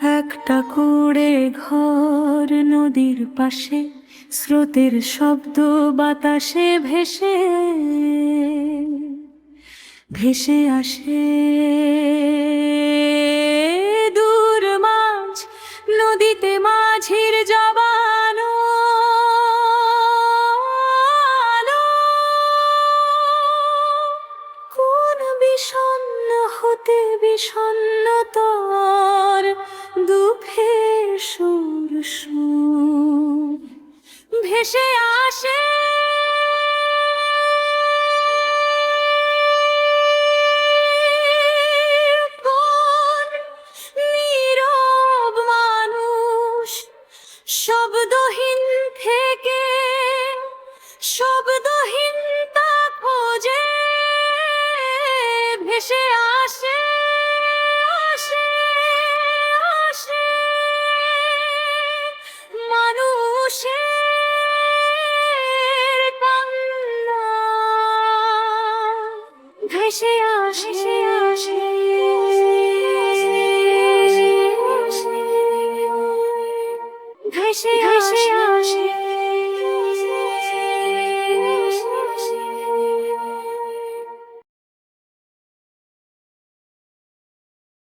একটা করে ঘর নদীর পাশে, স্রোতের শব্দ বাতাসে ভেসে ভেসে আসে দূর মাছ নদীতে মাঝির জবানো। কোন বিষণ্ণ হতে বিষণ্ণ ভেসে আসে। শব্দহীন থেকে শব্দহীন তা খোঁজে। ভেসে ভেসে আসে আসে ভেসে আসে আসে।